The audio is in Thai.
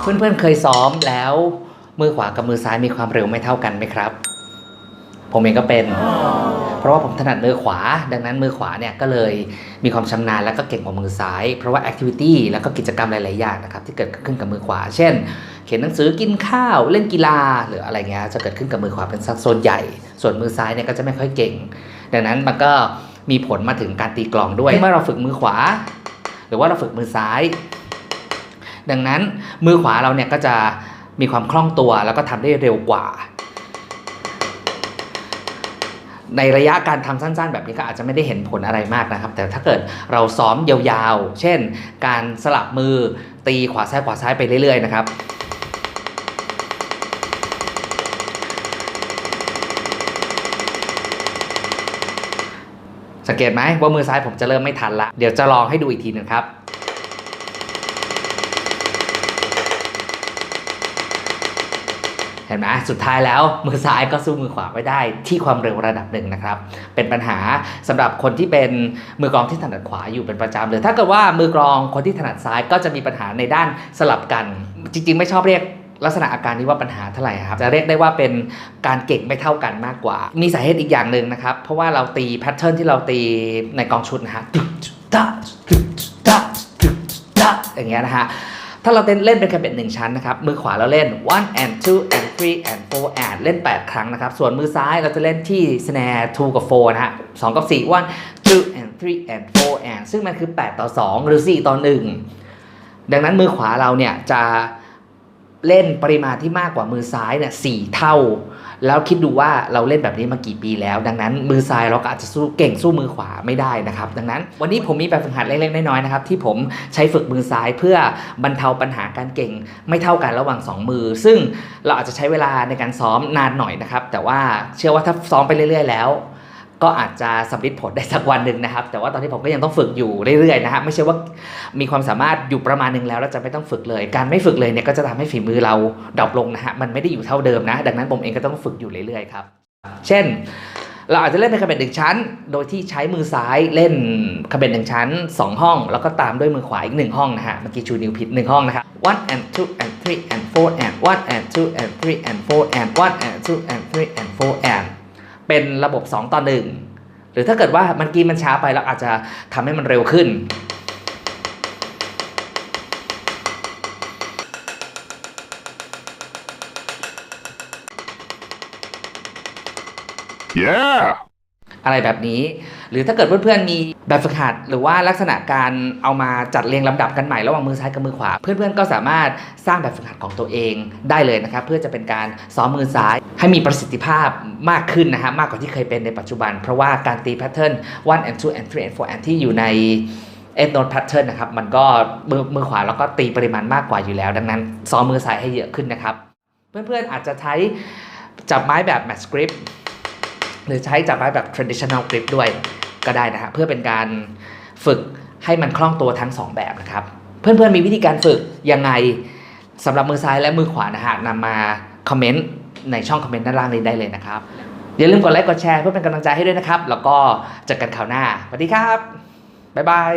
เพื่อนๆเคยซ้อมแล้วมือขวากับมือซ้ายมีความเร็วไม่เท่ากันไหมครับ ผมเองก็เป็น เพราะว่าผมถนัดมือขวา ดังนั้นมือขวาเนี่ยก็เลยมีความชำนาญและก็เก่งกว่ามือซ้าย เพราะว่าแอคทิวิตี้แล้วก็กิจกรรมหลายๆอย่างนะครับที่เกิดขึ้นกับมือขวา เช่น เขียนหนังสือกินข้าวเล่นกีฬาหรืออะไรเงี้ยจะเกิดขึ้นกับมือขวาเป็นสัดส่วนใหญ่ ส่วนมือซ้ายเนี่ยก็จะไม่ค่อยเก่ง ดังนั้นมันก็มีผลมาถึงการตีกลองด้วยเมื่อเราฝึกมือขวา หรือว่าเราฝึกมือซ้าย ดังนั้นมือขวาเราเนี่ยก็จะมีความคล่องตัวแล้วก็ทำได้เร็วกว่า ในระยะการทำสั้น ๆ แบบนี้ก็อาจจะไม่ได้เห็นผลอะไรมากนะครับ แต่ถ้าเกิดเราซ้อมยาวๆ เช่น การสลับมือตีขวาซ้ายขวาซ้ายไปเรื่อยๆนะครับสังเกตไหมว่ามือซ้ายผมจะเริ่มไม่ทันละ เดี๋ยวจะลองให้ดูอีกทีหนึงครับ เห็นไหมสุดท้ายแล้วมือซ้ายก็สู้มือขวาไม่ได้ที่ความเร็วระดับหนึ่งนะครับ เป็นปัญหาสำหรับคนที่เป็นมือกลองที่ถนัดขวาอยู่เป็นประจำเลยถ้าเกิดว่ามือกลองคนที่ถนัดซ้ายก็จะมีปัญหาในด้านสลับกัน จริง ๆ ไม่ชอบเรียกลักษณะอาการนี้ว่าปัญหาเท่าไหร่ครับ จะเรียกได้ว่าเป็นการเก่งไม่เท่ากันมากกว่า มีสาเหตุอีกอย่างหนึ่งนะครับ เพราะว่าเราตีแพทเทิร์นที่เราตีในกองชุดนะฮะอย่างเงี้ยนะฮะ ถ้าเราเล่นเป็นแคเปญหนึ่งชั้นนะครับ มือขวาเราเล่น one and two and three and four and เล่น 8 ครั้งนะครับ ส่วนมือซ้ายเราจะเล่นที่ snare two กับ four นะฮะสองกับสี่ one two and three and four and ซึ่งมันคือ 8 ต่อ 2 หรือ 4 ต่อ 1 ดังนั้นมือขวาเราเนี่ยจะ เล่นปริมาณที่มากกว่ามือซ้ายเนี่ยสเท่า แล้วคิดดูว่าเราเล่นแบบนี้มากี่ปีแล้ว ดังนั้นมือซ้ายเราก็อาจจะสู้เก่งสู้มือขวาไม่ได้นะครับ ดังนั้นวันนี้ผมมีแบบฝึกหัดเล็กๆน้อยๆนะครับที่ผมใช้ฝึกมือซ้ายเพื่อบรรเทาปัญหาการเก่งไม่เท่ากันระหว่างสองมือ ซึ่งเราอาจจะใช้เวลาในการซ้อมนานหน่อยนะครับแต่ว่าเชื่อว่าถ้าซ้อมไปเรื่อย ๆ แล้ว ก็อาจจะสำลิดผลได้สักวันหนึ่งนะครับ แต่ว่าตอนนี้ผมก็ยังต้องฝึกอยู่เรื่อยๆนะฮะไม่ใช่ว่ามีความสามารถอยู่ประมาณหนึ่งแล้วแล้วจะไม่ต้องฝึกเลย การไม่ฝึกเลยเนี่ยก็จะทำให้ฝีมือเราดรอปลงนะฮะมันไม่ได้อยู่เท่าเดิมนะ ดังนั้นผมเองก็ต้องฝึกอยู่เรื่อยๆครับเช่น เราอาจจะเล่นเป็นคาเบตหนึ่งชั้น โดยที่ใช้มือซ้ายเล่นคาเบตหนึ่งชั้น 2 ห้อง แล้วก็ตามด้วยมือขวาอีกหนึ่งห้องนะฮะเมื่อกี้ชูนิ้วผิดหนึ่งห้องนะครับ one and two and three and four and one and two and three and four and one and two and three and four and เป็นระบบ 2 ต่อ 1 หรือถ้าเกิดว่ามันกี้มันช้าไปเราอาจจะทำให้มันเร็วขึ้น Yeah! อะไรแบบนี้ หรือถ้าเกิดเพื่อนๆมีแบบฝึกหัด หรือว่าลักษณะการเอามาจัดเรียงลำดับกันใหม่ระหว่างมือซ้ายกับมือขวา เพื่อนๆก็สามารถสร้างแบบฝึกหัดของตัวเองได้เลยนะครับ เพื่อจะเป็นการซ้อมมือซ้ายให้มีประสิทธิภาพมากขึ้นนะฮะมากกว่าที่เคยเป็นในปัจจุบัน เพราะว่าการตีแพทเทิร์น one and two and three and four and ที่อยู่ใน eight note pattern นะครับมันก็มือมือขวาแล้วก็ตีปริมาณมากกว่าอยู่แล้ว ดังนั้นซ้อมมือซ้ายให้เยอะขึ้นนะครับ เพื่อนๆอาจจะใช้จับไม้แบบ match grip หรือใช้จับไม้แบบ traditional grip ด้วยก็ได้นะฮะเพื่อเป็นการฝึกให้มันคล่องตัวทั้ง 2 แบบนะครับ เพื่อนๆมีวิธีการฝึกยังไงสำหรับมือซ้ายและมือขวานะฮะนำมาคอมเมนต์ในช่องคอมเมนต์ด้านล่างนี้ได้เลยนะครับ อย่าลืมกดไลค์กดแชร์เพื่อเป็นกำลังใจให้ด้วยนะครับ แล้วก็เจอกันคราวหน้าสวัสดีครับ บ๊ายบาย